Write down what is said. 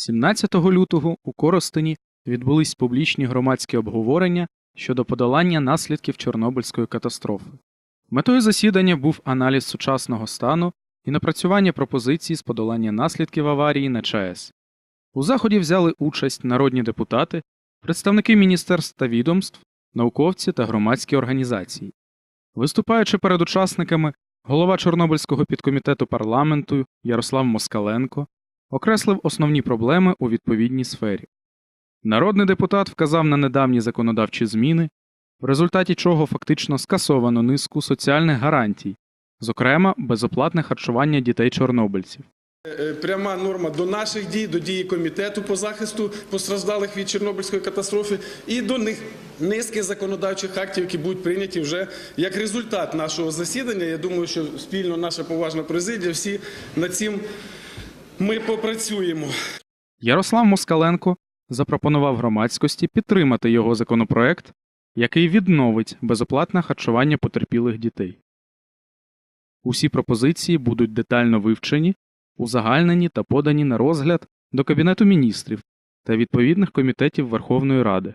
17 лютого у Коростені відбулись публічні громадські обговорення щодо подолання наслідків Чорнобильської катастрофи. Метою засідання був аналіз сучасного стану і напрацювання пропозицій з подолання наслідків аварії на ЧАЕС. У заході взяли участь народні депутати, представники міністерств та відомств, науковці та громадські організації. Виступаючи перед учасниками, голова Чорнобильського підкомітету парламенту Ярослав Москаленко окреслив основні проблеми у відповідній сфері. Народний депутат вказав на недавні законодавчі зміни, в результаті чого фактично скасовано низку соціальних гарантій, зокрема безоплатне харчування дітей чорнобильців. Е, Пряма норма до наших дій, до дії комітету по захисту постраждалих від Чорнобильської катастрофи і до них низки законодавчих актів, які будуть прийняті вже як результат нашого засідання. Я думаю, що спільно наша поважна президія всі над цим ми попрацюємо. Ярослав Москаленко запропонував громадськості підтримати його законопроект, який відновить безоплатне харчування потерпілих дітей. Усі пропозиції будуть детально вивчені, узагальнені та подані на розгляд до Кабінету міністрів та відповідних комітетів Верховної Ради.